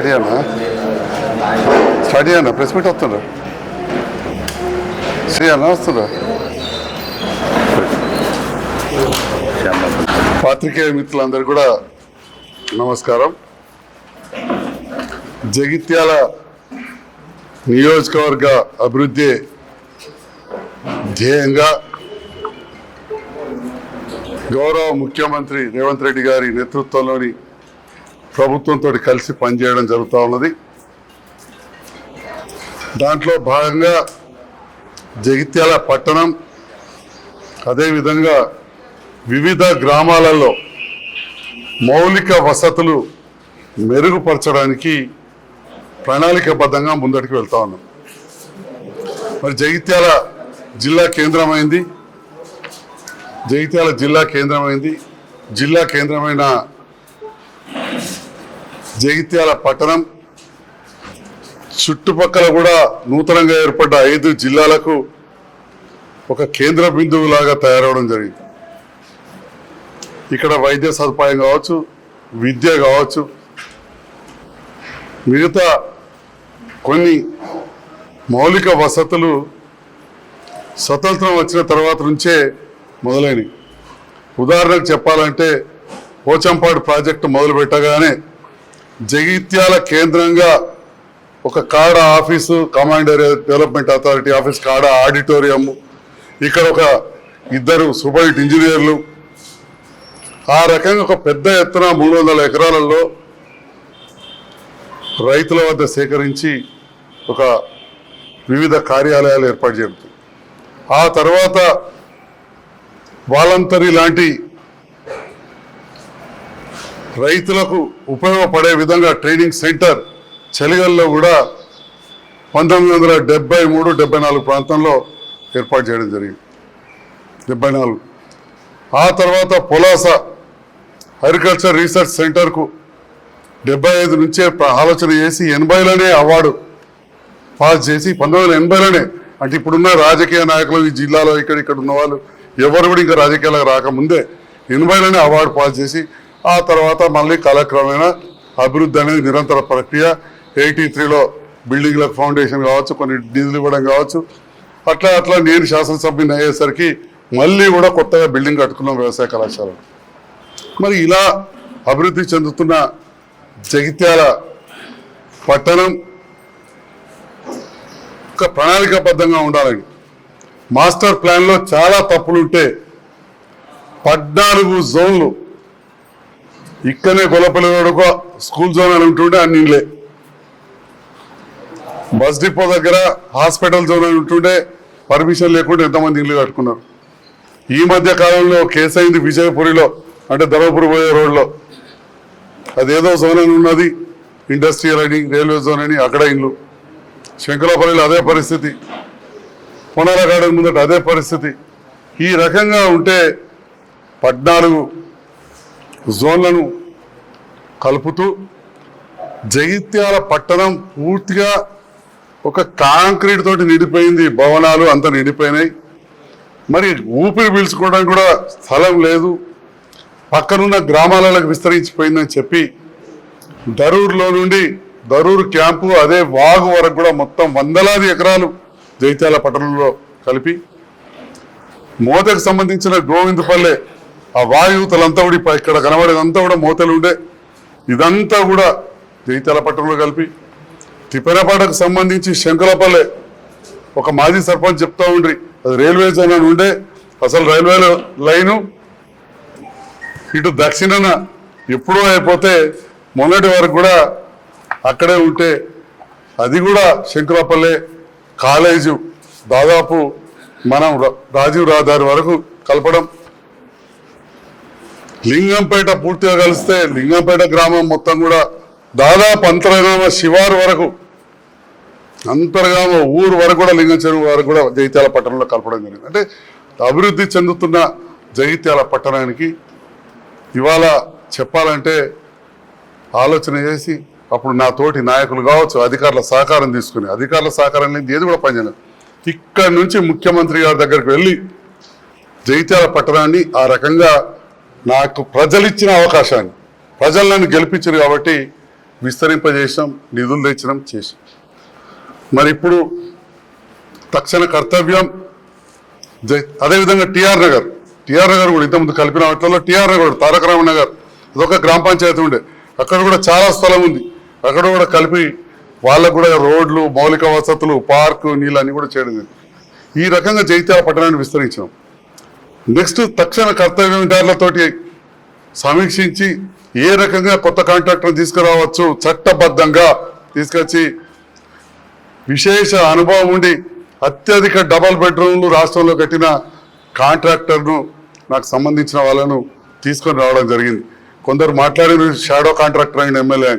Start చేయనా start చేయనా press meet వస్తుండ్రా చేయాలా వస్తుండ్రా పాత్రికేయ మిత్రులందరూ కూడా నమస్కారం. జగిత్యాల నియోజకవర్గ అభివృద్ధి ధ్యేయంగా గౌరవ ముఖ్యమంత్రి రేవంత్ రెడ్డి గారి నేతృత్వంలోని ప్రభుత్వంతో కలిసి పనిచేయడం జరుగుతూ ఉన్నది. దాంట్లో భాగంగా జగిత్యాల పట్టణం అదేవిధంగా వివిధ గ్రామాలలో మౌలిక వసతులు మెరుగుపరచడానికి ప్రణాళికబద్ధంగా ముందటికి వెళ్తా ఉన్నాం. మరి జగిత్యాల జిల్లా కేంద్రమైంది. జగిత్యాల జిల్లా కేంద్రమైంది. జిల్లా కేంద్రమైన జగిత్యాల పట్టణం చుట్టుపక్కల కూడా నూతనంగా ఏర్పడ్డ ఐదు జిల్లాలకు ఒక కేంద్ర బిందువులాగా తయారవడం జరిగింది. ఇక్కడ వైద్య సదుపాయం కావచ్చు విద్య కావచ్చు మిగతా కొన్ని మౌలిక వసతులు స్వతంత్రం వచ్చిన తర్వాత నుంచే మొదలైనవి. ఉదాహరణకు చెప్పాలంటే పోచంపాడు ప్రాజెక్టు మొదలు పెట్టగానే జగిత్యాల కేంద్రంగా ఒక CADA office commander development authority office CADA auditorium ఇక్కడ ఒక ఇద్దరు సుబైట్ ఇంజనీర్లు. ఆ రకంగా ఒక పెద్ద ఎత్తున మూడు వందల ఎకరాలలో రైతుల వద్ద సేకరించి ఒక వివిధ కార్యాలయాలు ఏర్పాటు చేయబడుతుంది ఆ తర్వాత వాలంతరీ లాంటి రైతులకు ఉపయోగపడే విధంగా ట్రైనింగ్ సెంటర్ చలిగల్లో కూడా పంతొమ్మిది వందల డెబ్బై మూడు డెబ్బై నాలుగు ప్రాంతంలో ఏర్పాటు చేయడం జరిగింది. డెబ్బై నాలుగు. ఆ తర్వాత పొలాస అగ్రికల్చర్ రీసెర్చ్ సెంటర్కు డెబ్బై ఐదు నుంచే ఆలోచన చేసి ఎనభైలోనే అవార్డు పాస్ చేసి పంతొమ్మిది వందల ఎనభైలోనే అంటే ఇప్పుడున్న రాజకీయ నాయకులు ఈ జిల్లాలో ఇక్కడ ఇక్కడ ఉన్న వాళ్ళు ఎవరు కూడా ఇంకా రాజకీయాలకు రాకముందే ఎనభైలోనే అవార్డు పాస్ చేసి ఆ తర్వాత మళ్ళీ కాలక్రమేణా అభివృద్ధి అనేది నిరంతర ప్రక్రియ. ఎయిటీ త్రీలో బిల్డింగ్లకు ఫౌండేషన్ కావచ్చు కొన్ని నిధులు ఇవ్వడం కావచ్చు. అట్లా అట్లా నేను శాసనసభ్యుని అయ్యేసరికి మళ్ళీ కూడా కొత్తగా బిల్డింగ్ కట్టుకున్నాం వ్యవసాయ కళాశాల మరి ఇలా అభివృద్ధి చెందుతున్న జగిత్యాల పట్టణం ఒక ప్రణాళికాబద్ధంగా ఉండాలని. మాస్టర్ ప్లాన్లో చాలా తప్పులుంటే పద్నాలుగు జోన్లు ఇక్కడనే గొల్లపల్లి రోడ్డుకో స్కూల్ జోన్ అని ఉంటుంటే అన్నిలే బస్ డిపో దగ్గర హాస్పిటల్ జోన్ అని ఉంటుంటే పర్మిషన్ లేకుండా ఎంతమంది ఇల్లు కట్టుకున్నారు. ఈ మధ్య కాలంలో కేసు అయింది విజయపురిలో అంటే ధర్మపురి పోయే రోడ్లో. అదేదో జోన్ అని ఉన్నది ఇండస్ట్రియల్ అని రైల్వే జోన్ అని అక్కడ ఇల్లు శంకరాపల్లిలో అదే పరిస్థితి. పునర గార్డెన్ ముందట అదే పరిస్థితి. ఈ రకంగా ఉంటే పద్నాలుగు జోన్లను కలుపుతూ జగిత్యాల పట్టణం పూర్తిగా ఒక కాంక్రీట్ తోటి నిండిపోయింది. భవనాలు అంతా నిండిపోయినాయి. మరి ఊపిరి పీల్చుకోవడానికి కూడా స్థలం లేదు. పక్కనున్న గ్రామాలకు విస్తరించిపోయిందని చెప్పి దరూర్లో నుండి దరూర్ క్యాంపు అదే వాగు వరకు కూడా మొత్తం వందలాది ఎకరాలు జైత్యాల పట్టణంలో కలిపి. మోతకు సంబంధించిన గోవిందపల్లె ఆ వాయుతలంతా కూడా ఇప్పుడు ఇక్కడ కనబడేదంతా కూడా మోతలు ఉండే ఇదంతా కూడా జైత్యాల పట్టణంలో కలిపి తిప్పెనపాటకు సంబంధించి శంకరపల్లె ఒక మాజీ సర్పంచ్ చెప్తా ఉండ్రి. అది రైల్వే జోన్ అని ఉండే. అసలు రైల్వే లైను ఇటు దక్షిణాన ఎప్పుడో అయిపోతే మొన్నటి వరకు కూడా అక్కడే ఉంటే అది కూడా శంకులపల్లె కాలేజు దాదాపు మనం రా- రాజీవ్ రహదారి వరకు కలపడం లింగంపేట పూర్తిగా కలిస్తే లింగంపేట గ్రామం మొత్తం కూడా దాదాపు అంతర్గామ శివారు వరకు అంతర్గామ ఊరు వరకు కూడా లింగం చెరువు వరకు కూడా జగిత్యాల పట్టణంలో కలపడం జరిగింది. అంటే అభివృద్ధి చెందుతున్న జగిత్యాల పట్టణానికి ఇవాళ చెప్పాలంటే ఆలోచన చేసి అప్పుడు నా తోటి నాయకులు కావచ్చు అధికారుల సహకారం తీసుకుని అధికారుల సహకారం లేని ఏది కూడా పనిచేయలేదు ఇక్కడి నుంచి ముఖ్యమంత్రి గారి దగ్గరికి వెళ్ళి జగిత్యాల పట్టణాన్ని ఆ రకంగా నాకు ప్రజలు ఇచ్చిన అవకాశాన్ని ప్రజలు నన్ను గెలిపించారు కాబట్టి విస్తరింపజేసాం నిధులు తెచ్చినాం చేసాం మరి ఇప్పుడు తక్షణ కర్తవ్యం అదేవిధంగా టిఆర్ నగర్. టిఆర్ నగర్ కూడా ఇంతకుముందు కలిపిన వాటిలో టిఆర్ నగర్ తారక రామ నగర్. అదొక గ్రామ పంచాయతీ ఉండే. అక్కడ కూడా చాలా స్థలం ఉంది. అక్కడ కూడా కలిపి వాళ్ళకు కూడా రోడ్లు మౌలిక వసతులు పార్కు నీళ్ళు అన్నీ కూడా చేయడం ఈ రకంగా జైత్యాల పట్టణాన్ని విస్తరించాం నెక్స్ట్ తక్షణ కర్తవ్యందారులతోటి సమీక్షించి ఏ రకంగా కొత్త కాంట్రాక్టర్ తీసుకురావచ్చు చట్టబద్ధంగా తీసుకొచ్చి విశేష అనుభవం ఉండి అత్యధిక డబల్ బెడ్రూమ్లు రాష్ట్రంలో కట్టిన కాంట్రాక్టర్ను నాకు సంబంధించిన వాళ్ళను తీసుకొని రావడం జరిగింది. కొందరు మాట్లాడిన షాడో కాంట్రాక్టర్ అయిన ఎమ్మెల్యే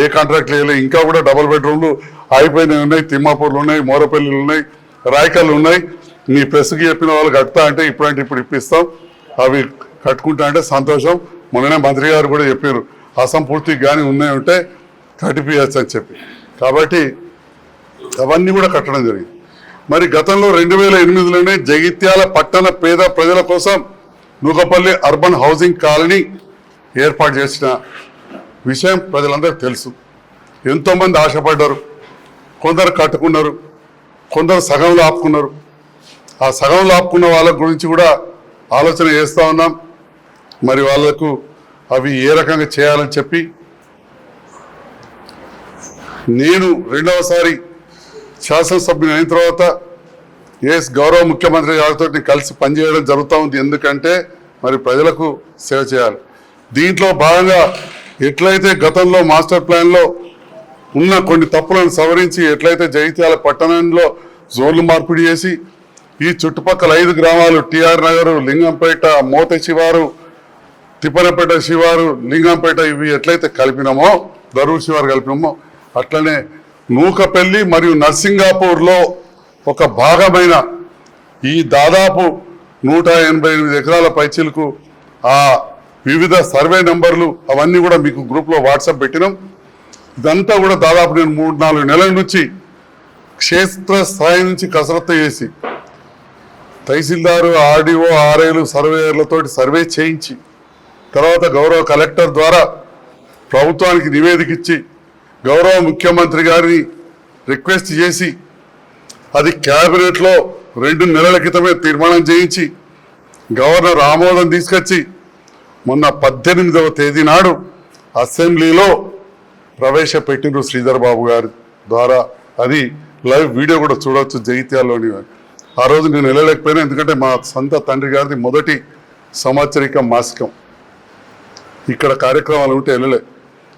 ఏ కాంట్రాక్ట్ లేదు ఇంకా కూడా డబల్ బెడ్రూమ్లు ఆగిపోయినవి ఉన్నాయి తిమ్మాపూర్లు ఉన్నాయి మోరపల్లిలు ఉన్నాయి రాయకల్లు ఉన్నాయి. నీ ప్రెస్కి చెప్పిన వాళ్ళు కడతా అంటే ఇప్పుడంటే ఇప్పుడు ఇప్పిస్తాం. అవి కట్టుకుంటా అంటే సంతోషం. మొన్ననే మంత్రి గారు కూడా చెప్పారు అసంపూర్తి కానీ ఉన్నాయి ఉంటే కట్టిపియచ్చు అని చెప్పి. కాబట్టి అవన్నీ కూడా కట్టడం జరిగింది. మరి గతంలో రెండు వేల ఎనిమిదిలోనే జగిత్యాల పట్టణ పేద ప్రజల కోసం నూకపల్లి అర్బన్ హౌసింగ్ కాలనీ ఏర్పాటు చేసిన విషయం ప్రజలందరికీ తెలుసు. ఎంతోమంది ఆశపడ్డారు. కొందరు కట్టుకున్నారు. కొందరు సగంలో ఆపుకున్నారు. ఆ సగంలో ఆపుకున్న వాళ్ళ గురించి కూడా ఆలోచన చేస్తూ ఉన్నాం. మరి వాళ్ళకు అవి ఏ రకంగా చేయాలని చెప్పి నేను రెండవసారి శాసనసభ్యుని అయిన తర్వాత ఎస్ గౌరవ ముఖ్యమంత్రి గారితో కలిసి పనిచేయడం జరుగుతూ ఉంది. ఎందుకంటే మరి ప్రజలకు సేవ చేయాలి. దీంట్లో భాగంగా ఎట్లయితే గతంలో మాస్టర్ ప్లాన్లో ఉన్న కొన్ని తప్పులను సవరించి ఎట్లయితే జగిత్యాల పట్టణంలో జోన్లు మార్పిడి చేసి ఈ చుట్టుపక్కల ఐదు గ్రామాలు టిఆర్ నగర్ లింగంపేట మోత శివారు తిప్పనపేట శివారు లింగంపేట ఇవి ఎట్లయితే కలిపినామో దరూర్ శివారు కలిపినామో అట్లనే నూకపల్లి మరియు నర్సింగాపూర్లో ఒక భాగమైన ఈ దాదాపు నూట ఎనభై ఎనిమిది ఎకరాల పైచీలకు ఆ వివిధ సర్వే నెంబర్లు అవన్నీ కూడా మీకు గ్రూప్లో వాట్సాప్ పెట్టినాం. ఇదంతా కూడా దాదాపు నేను మూడు నాలుగు నెలల నుంచి క్షేత్ర స్థాయి నుంచి కసరత్తు చేసి తహసీల్దారు ఆర్డీఓ ఆర్ఐలు సర్వేయర్లతోటి సర్వే చేయించి తర్వాత గౌరవ కలెక్టర్ ద్వారా ప్రభుత్వానికి నివేదిక ఇచ్చి గౌరవ ముఖ్యమంత్రి గారిని రిక్వెస్ట్ చేసి అది క్యాబినెట్లో రెండు నెలల క్రితమే తీర్మానం చేయించి గవర్నర్ ఆమోదం తీసుకొచ్చి మొన్న పద్దెనిమిదవ తేదీ నాడు అసెంబ్లీలో ప్రవేశపెట్టిన శ్రీధర్ బాబు గారి ద్వారా. అది లైవ్ వీడియో కూడా చూడొచ్చు జగిత్యాల్లోని ఆ రోజు నేను వెళ్ళలేకపోయినా ఎందుకంటే మా సొంత తండ్రి గారిది మొదటి సంవత్సరిక మాసికం. ఇక్కడ కార్యక్రమాలు ఉంటే వెళ్ళలే.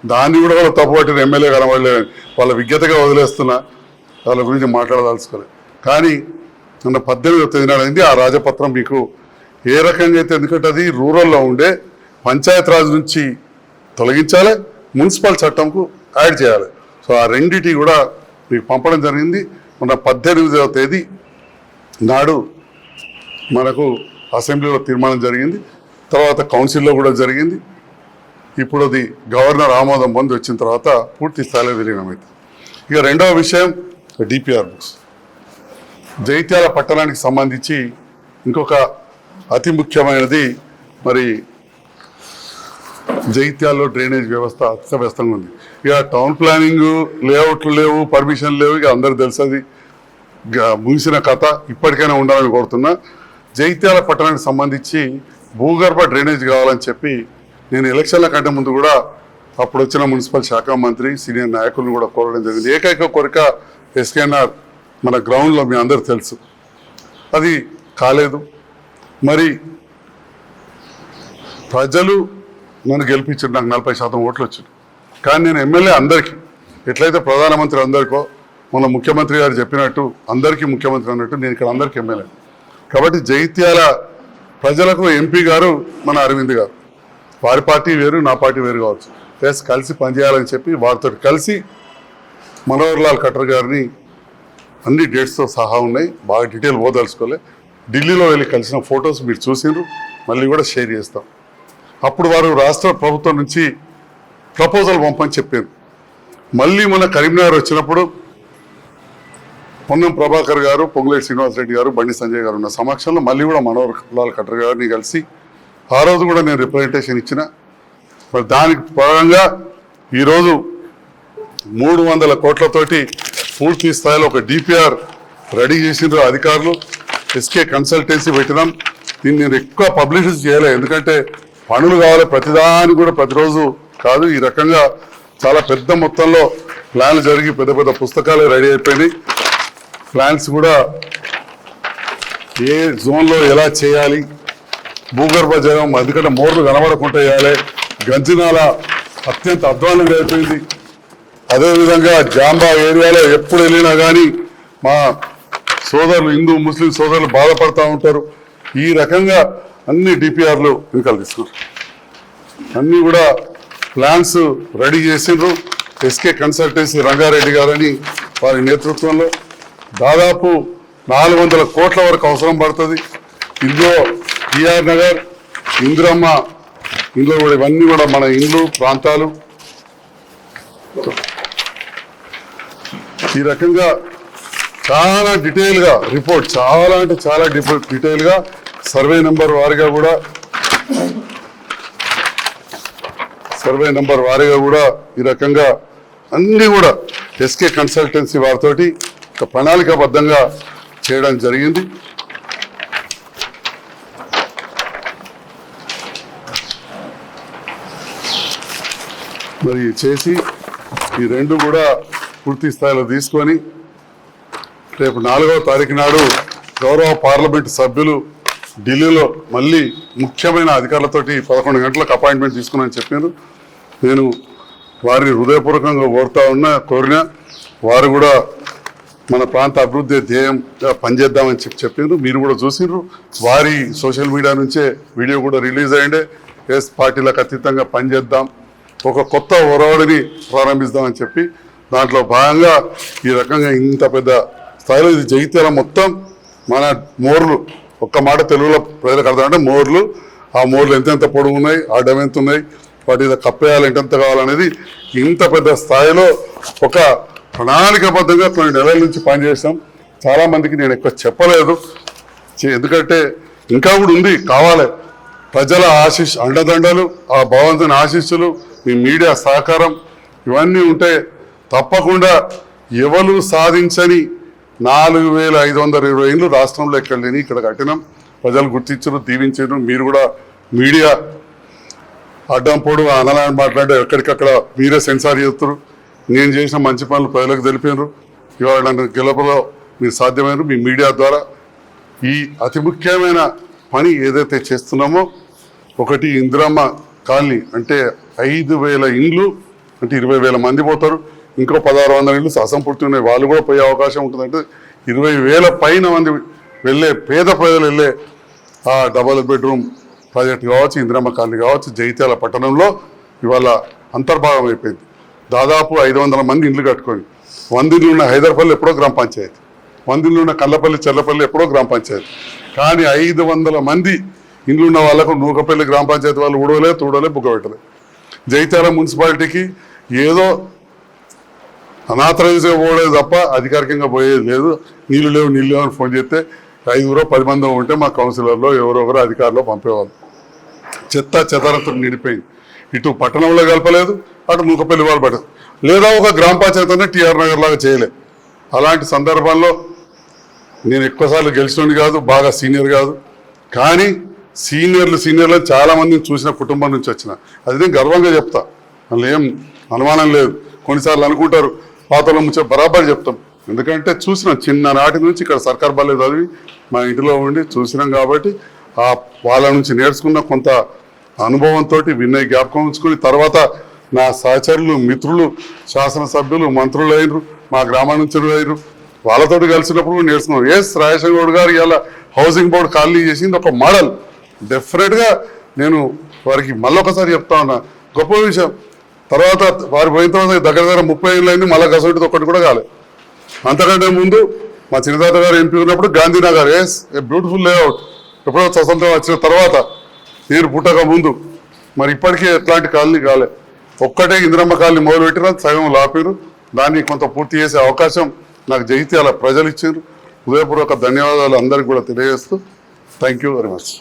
దాన్ని కూడా వాళ్ళు తప్పుపట్టిన ఎమ్మెల్యే కనబడలే వాళ్ళ విజ్ఞతగా వదిలేస్తున్నా వాళ్ళ గురించి మాట్లాడదలుచుకోలేదు కానీ నిన్న పద్దెనిమిది తేదీ నాడు ఆ రాజపత్రం మీకు ఏ రకంగా అయితే ఎందుకంటే అది రూరల్లో ఉండే పంచాయత్ రాజు నుంచి తొలగించాలి మున్సిపల్ చట్టంకు యాడ్ చేయాలి. సో ఆ రెండిటి కూడా మీకు పంపడం జరిగింది. మన పద్దెనిమిదవ తేదీ నాడు మనకు అసెంబ్లీలో తీర్మానం జరిగింది. తర్వాత కౌన్సిల్లో కూడా జరిగింది. ఇప్పుడు అది గవర్నర్ ఆమోదం పొంది వచ్చిన తర్వాత పూర్తి స్థాయిలో విలీనమైంది. ఇక రెండవ విషయం డిపిఆర్ బుక్స్. జైత్యాల పట్టణానికి సంబంధించి ఇంకొక అతి ముఖ్యమైనది మరి జైత్యాల్లో డ్రైనేజ్ వ్యవస్థ అస్తవ్యస్తంగా ఉంది. ఇక టౌన్ ప్లానింగ్ లేఅవుట్లు లేవు పర్మిషన్ లేవు ఇక అందరు తెలుసు ముగిసిన కథ ఇప్పటికైనా ఉండాలని కోరుతున్నా. జైత్యాల పట్టణానికి సంబంధించి భూగర్భ డ్రైనేజ్ కావాలని చెప్పి నేను ఎలక్షన్ల కంటే ముందు కూడా అప్పుడు వచ్చిన మున్సిపల్ శాఖ మంత్రి సీనియర్ నాయకులను కూడా కోరడం జరిగింది. ఏకైక కోరిక ఎస్కేఎన్ఆర్ మన గ్రౌండ్లో మీ అందరు తెలుసు. అది కాలేదు. మరి ప్రజలు నన్ను గెలిపించారు. నాకు నలభై శాతం ఓట్లు వచ్చింది కానీ నేను ఎమ్మెల్యే అందరికీ ఎట్లయితే ప్రధానమంత్రి అందరికో మన ముఖ్యమంత్రి గారు చెప్పినట్టు అందరికీ ముఖ్యమంత్రి అన్నట్టు నేను ఇక్కడ అందరికీ ఎమ్మెల్యే. కాబట్టి జైత్యాల ప్రజలకు ఎంపీ గారు మన అరవింద్ గారు. వారి పార్టీ వేరు నా పార్టీ వేరు కావచ్చు. ప్లస్ కలిసి పనిచేయాలని చెప్పి వారితో కలిసి మనోహర్ లాల్ ఖట్టర్ గారిని అన్ని డేట్స్తో సహా ఉన్నాయి. బాగా డీటెయిల్ పోదలుచుకోలే. ఢిల్లీలో వెళ్ళి కలిసిన ఫొటోస్ మీరు చూసిండ్రు. మళ్ళీ కూడా షేర్ చేస్తాం. అప్పుడు వారు రాష్ట్ర ప్రభుత్వం నుంచి ప్రపోజల్ పంపని చెప్పారు. మళ్ళీ మన కరీంనగర్ వచ్చినప్పుడు పొన్నం ప్రభాకర్ గారు పొంగులేటి శ్రీనివాసరెడ్డి గారు బండి సంజయ్ గారు ఉన్న సమక్షంలో మళ్ళీ కూడా మనోహర్ లాల్ ఖట్టర్ గారిని కలిసి ఆ రోజు కూడా నేను రిప్రజెంటేషన్ ఇచ్చిన. మరి దానికి పరంగా ఈరోజు మూడు వందల కోట్లతోటి పూర్తి స్థాయిలో ఒక డిపిఆర్ రెడీ చేసిండ్రు అధికారులు. ఎస్కే కన్సల్టెన్సీ పెట్టినాం. దీన్ని నేను ఎక్కువ పబ్లిసిటీ చేయలే. ఎందుకంటే పనులు కావాలి ప్రతిదాని కూడా ప్రతిరోజు కాదు. ఈ రకంగా చాలా పెద్ద మొత్తంలో ప్లాన్లు జరిగి పెద్ద పెద్ద పుస్తకాలు రెడీ అయిపోయినాయి. ప్లాన్స్ కూడా ఏ జోన్లో ఎలా చేయాలి? భూగర్భ జలం ఎందుకంటే మోర్లు కనబడకుండా వేయాలి గంజినాల అత్యంత అధ్వానంగా అయిపోయింది. అదేవిధంగా జాంబా ఏరియాలో ఎప్పుడు వెళ్ళినా కానీ మా సోదరులు హిందూ ముస్లిం సోదరులు బాధపడతా ఉంటారు. ఈ రకంగా అన్ని డిపిఆర్లు వెనుకలు తీసుకున్నారు. అన్నీ కూడా ప్లాన్స్ రెడీ చేసిండ్రు. ఎస్కే కన్సల్టెన్సీ రంగారెడ్డి గారని వారి నేతృత్వంలో దాదాపు నాలుగు వందల కోట్ల వరకు అవసరం పడుతుంది. ఇందులో టిఆర్ నగర్ ఇందిరమ్మ ఇందులో కూడా ఇవన్నీ కూడా మన ఇండ్లు ప్రాంతాలు. ఈ రకంగా చాలా డీటెయిల్గా రిపోర్ట్ చాలా అంటే చాలా డీటెయిల్గా సర్వే నెంబర్ వారిగా కూడా సర్వే నెంబర్ వారిగా కూడా ఈ రకంగా అన్నీ కూడా ఎస్కే కన్సల్టెన్సీ వారితోటి ప్రణాళికాబద్ధంగా చేయడం జరిగింది. మరి చేసి ఈ రెండు కూడా పూర్తి స్థాయిలో తీసుకొని రేపు నాలుగవ తారీఖు నాడు గౌరవ పార్లమెంటు సభ్యులు ఢిల్లీలో మళ్ళీ ముఖ్యమైన అధికారులతోటి పదకొండు గంటలకు అపాయింట్మెంట్ తీసుకున్నాను చెప్పాను నేను వారిని హృదయపూర్వకంగా కోరుతా ఉన్నా కోరిన వారు కూడా మన ప్రాంత అభివృద్ధి ధ్యేయం పనిచేద్దామని చెప్పి చెప్పారు మీరు కూడా చూసిండ్రు. వారి సోషల్ మీడియా నుంచే వీడియో కూడా రిలీజ్ అయ్యిండే ఎస్ పార్టీలకు అతీతంగా పనిచేద్దాం. ఒక కొత్త ఒరవడిని ప్రారంభిస్తామని చెప్పి దాంట్లో భాగంగా ఈ రకంగా ఇంత పెద్ద స్థాయిలో ఇది జగిత్యాల మొత్తం మన మోర్లు ఒక్క మాట తెలుగులో ప్రజలకు అర్థమంటే మోర్లు. ఆ మోర్లు ఎంతెంత పొడుగు ఉన్నాయి అడ్డం ఎంత ఉన్నాయి వాటి మీద కప్పేయాలి ఎంతెంత కావాలనేది ఇంత పెద్ద స్థాయిలో ఒక ప్రణాళికాబద్ధంగా కొన్ని నెలల నుంచి పనిచేసాం చాలా మందికి నేను ఎక్కువ చెప్పలేదు. ఎందుకంటే ఇంకా కూడా ఉంది కావాలి. ప్రజల ఆశీస్ అండదండలు ఆ భగవంతుని ఆశీస్సులు మీ మీడియా సహకారం ఇవన్నీ ఉంటే తప్పకుండా ఎవరు సాధించని నాలుగు వేల ఐదు వందల ఇరవై ఏళ్ళు రాష్ట్రంలో ఎక్కడ లేని ఇక్కడ కట్టినాం. ప్రజలు గుర్తించరు దీవించరు. మీరు కూడా మీడియా అడ్డం పొడు అనలాని మాట్లాడే ఎక్కడికక్కడ మీరే సెన్సార్ చేస్తారు నేను చేసిన మంచి పనులు ప్రజలకు తెలిపారు ఇవాళ నన్ను గెలుపులో మీరు సాధ్యమైన మీ మీడియా ద్వారా ఈ అతి ముఖ్యమైన పని ఏదైతే చేస్తున్నామో ఒకటి ఇందిరమ్మ కాలనీ అంటే ఐదు వేల ఇండ్లు అంటే ఇరవై వేల మంది పోతారు. ఇంకో పదహారు వందల ఇండ్లు అసంపూర్తి ఉన్నాయి. వాళ్ళు కూడా పోయే అవకాశం ఉంటుంది అంటే ఇరవై వేల పైన మంది వెళ్ళే పేద ప్రజలు వెళ్ళే ఆ డబల్ బెడ్రూమ్ ప్రాజెక్ట్ కావచ్చు ఇందిరమ్మ కాలనీ కావచ్చు జైత్యాల పట్టణంలో ఇవాళ అంతర్భాగం అయిపోయింది. దాదాపు ఐదు వందల మంది ఇండ్లు కట్టుకొని వందిల్లు ఉన్న హైదరాబాద్లో ఎప్పుడో గ్రామ పంచాయతీ వందిల్లు ఉన్న కల్లపల్లి చెల్లపల్లి ఎప్పుడో గ్రామ పంచాయతీ. కానీ ఐదు వందల మంది ఇండ్లు ఉన్న వాళ్ళకు నూకపల్లి గ్రామ పంచాయతీ వాళ్ళు ఊడవలే తూడలే బుగ్గబెట్టలే. జైతాల మున్సిపాలిటీకి ఏదో అనాథరైజ్గా పోవడమే తప్ప అధికారికంగా పోయేది లేదు. నీళ్ళు లేవు నీళ్ళు లేవు అని ఫోన్ చేస్తే ఐదుగురో పది మంది ఉంటే మా కౌన్సిలర్లో ఎవరెవరో అధికారులు పంపేవాళ్ళు. చెత్త చెదారంతో నిండిపోయింది. ఇటు పట్టణంలో కలపలేదు అటు నూకపల్లి వాళ్ళు పడదు లేదా ఒక గ్రామ పంచాయతీ అనే టీఆర్ నగర్ లాగా చేయలే. అలాంటి సందర్భాల్లో నేను ఎక్కువసార్లు గెలిచినోని కాదు బాగా సీనియర్ కాదు. కానీ సీనియర్లు సీనియర్లు చాలామందిని చూసిన కుటుంబం నుంచి వచ్చిన. అది నేను గర్వంగా చెప్తా. అందులో ఏం అనుమానం లేదు. కొన్నిసార్లు అనుకుంటారు పాతలో ముంచే బరాబర్ చెప్తాం. ఎందుకంటే చూసినాం చిన్ననాటి నుంచి ఇక్కడ సర్కార్ బాలేదు చదివి మా ఇంటిలో ఉండి చూసినాం కాబట్టి ఆ వాళ్ళ నుంచి నేర్చుకున్న కొంత అనుభవంతో విన్నయ జ్ఞాపకం ఉంచుకుని తర్వాత నా సహచరులు మిత్రులు శాసనసభ్యులు మంత్రులు అయినరు మా గ్రామం నుంచి అయినరు వాళ్ళతో కలిసినప్పుడు నేర్చుకున్నాం. ఎస్ రాజశేఖర గారు ఇలా హౌసింగ్ బోర్డు ఖాళీ చేసింది ఒక మోడల్. డెఫినెట్గా నేను వారికి మళ్ళొకసారి చెప్తా ఉన్నా. గొప్ప విషయం. తర్వాత వారు పోయిన తర్వాత దగ్గర దగ్గర ముప్పై ఏళ్ళు అయింది మళ్ళీ గసోటిది ఒక్కటి కూడా కాలేదు అంతకంటే ముందు మా చిన్నతాత గారు ఎంపీ ఉన్నప్పుడు Gandhinagar is a beautiful layout ఎప్పుడో స్వతంత్రం వచ్చిన తర్వాత నేను పుట్టక ముందు. మరి ఇప్పటికీ ఎట్లాంటి కాలనీ కాలే. ఒక్కటే ఇందిరమ్మ కాలనీ మొదలు పెట్టిన సగం లాపారు దాన్ని కొంత పూర్తి చేసే అవకాశం నాకు జగిత్యాల ప్రజలు ఇచ్చారు హృదయపూర్వక ధన్యవాదాలు అందరికి కూడా తెలియజేస్తూ. Thank you very much